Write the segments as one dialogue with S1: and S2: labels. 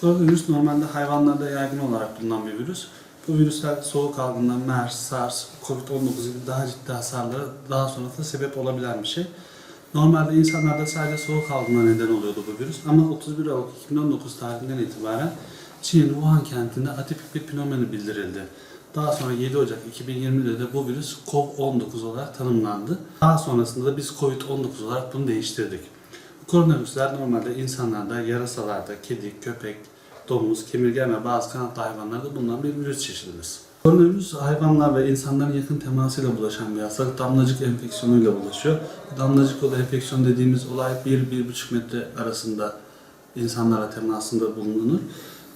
S1: Koronavirüs normalde hayvanlarda yaygın olarak bulunan bir virüs. Bu virüsler soğuk algınlığı, MERS, SARS, COVID-19 gibi daha ciddi hasarlara daha sonrasında sebep olabilen bir şey. Normalde insanlarda sadece soğuk algınlığı neden oluyordu bu virüs ama 31 Aralık 2019 tarihinden itibaren Çin'in Wuhan kentinde atipik bir fenomeni bildirildi. Daha sonra 7 Ocak 2020'de de bu virüs COVID-19 olarak tanımlandı. Daha sonrasında da biz COVID-19 olarak bunu değiştirdik. Koronavirüsler normalde insanlarda, yarasalarda, kedi, köpek, domuz, kemirgen ve bazı kanatlı hayvanlarda bulunan bir virüs çeşididir. Koronavirüs hayvanlar ve insanların yakın temasıyla bulaşan bir hastalık. Damlacık enfeksiyonuyla bulaşıyor. Bu damlacık yolu enfeksiyon dediğimiz olay 1-1,5 metre arasında insanlara temasında bulunur.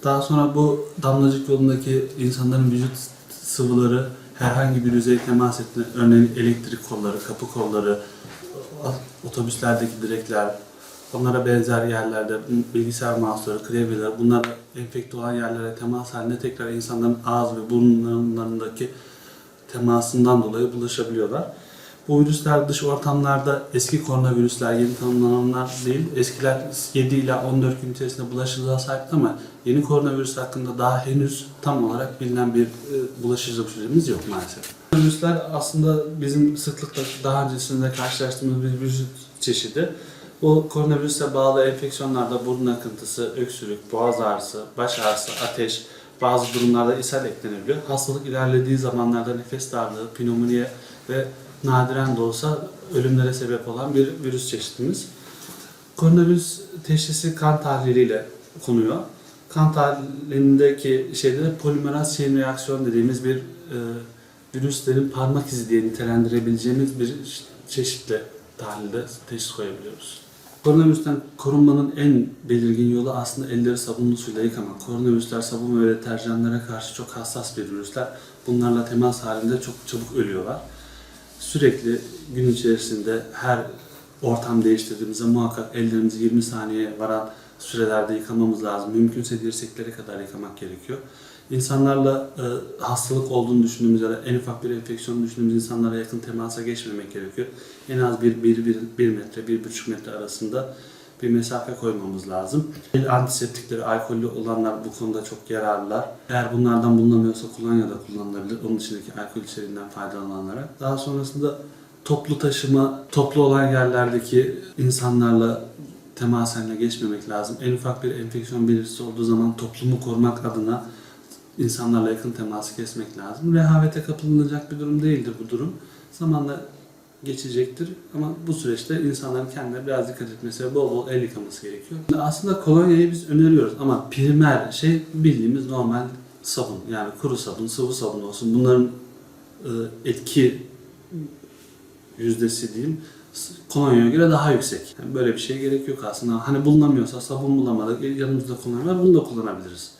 S1: Daha sonra bu damlacık yolundaki insanların vücut sıvıları herhangi bir yüzeye temas ettiğinde, örneğin elektrik kolları, kapı kolları, otobüslerdeki direkler, onlara benzer yerlerde bilgisayar mouse'ları, klavyeler, bunlar enfekte olan yerlere temas halinde tekrar insanların ağız ve burunlarındaki temasından dolayı bulaşabiliyorlar. Bu virüsler dış ortamlarda eski koronavirüsler, yeni tanımlananlar değil. Eskiler 7 ila 14 gün içerisinde bulaşıcılığa sahipti ama yeni koronavirüs hakkında daha henüz tam olarak bilinen bir e, bulaşıcılık süremiz yok maalesef. Virüsler aslında bizim sıklıkla daha öncesinde karşılaştığımız bir virüs çeşidi. Bu koronavirüse bağlı enfeksiyonlarda burun akıntısı, öksürük, boğaz ağrısı, baş ağrısı, ateş, bazı durumlarda ishal eklenebiliyor. Hastalık ilerlediği zamanlarda nefes darlığı, pnömoniye ve nadiren de olsa ölümlere sebep olan bir virüs çeşidimiz. Koronavirüs teşhisi kan tahliliyle konuyor. Kan tahlilindeki şeyde de polimeraz çeyin reaksiyon dediğimiz bir e, virüslerin parmak izi diye nitelendirebileceğimiz bir çeşitle tahlilde teşhis koyabiliyoruz. Koronavirüsten korunmanın en belirgin yolu aslında elleri sabunlu suyla yıkamak. Koronavirüsler sabun ve deterjanlara karşı çok hassas bir virüsler. Bunlarla temas halinde çok çabuk ölüyorlar. Sürekli gün içerisinde her ortam değiştirdiğimizde muhakkak ellerimizi 20 saniye varan sürelerde yıkamamız lazım. Mümkünse dirseklere kadar yıkamak gerekiyor. İnsanlarla e, hastalık olduğunu düşündüğümüz ya da en ufak bir enfeksiyon düşündüğümüz insanlara yakın temasa geçmemek gerekiyor. En az bir, bir, bir, bir metre, bir buçuk metre arasında bir mesafe koymamız lazım. Antiseptikleri alkollü olanlar bu konuda çok yararlılar. Eğer bunlardan bulunamıyorsa kolonya da kullanılabilir. Onun içindeki alkol içeriğinden faydalanılarak. Daha sonrasında toplu taşıma, toplu olan yerlerdeki insanlarla temas haline geçmemek lazım. En ufak bir enfeksiyon belirtisi olduğu zaman toplumu korumak adına insanlarla yakın teması kesmek lazım. Rehavete kapılınacak bir durum değildir bu durum. Zamanla geçecektir ama bu süreçte insanların kendine biraz dikkat etmesi ve bol bol el yıkaması gerekiyor. Aslında kolonyayı biz öneriyoruz ama primer şey bildiğimiz normal sabun yani kuru sabun, sıvı sabun olsun. Bunların e, etki yüzdesi diyeyim kolonyaya göre daha yüksek. Yani böyle bir şeye gerek yok aslında. Hani bulunamıyorsa sabun bulamadık, yanımızda kolonya bunu da kullanabiliriz.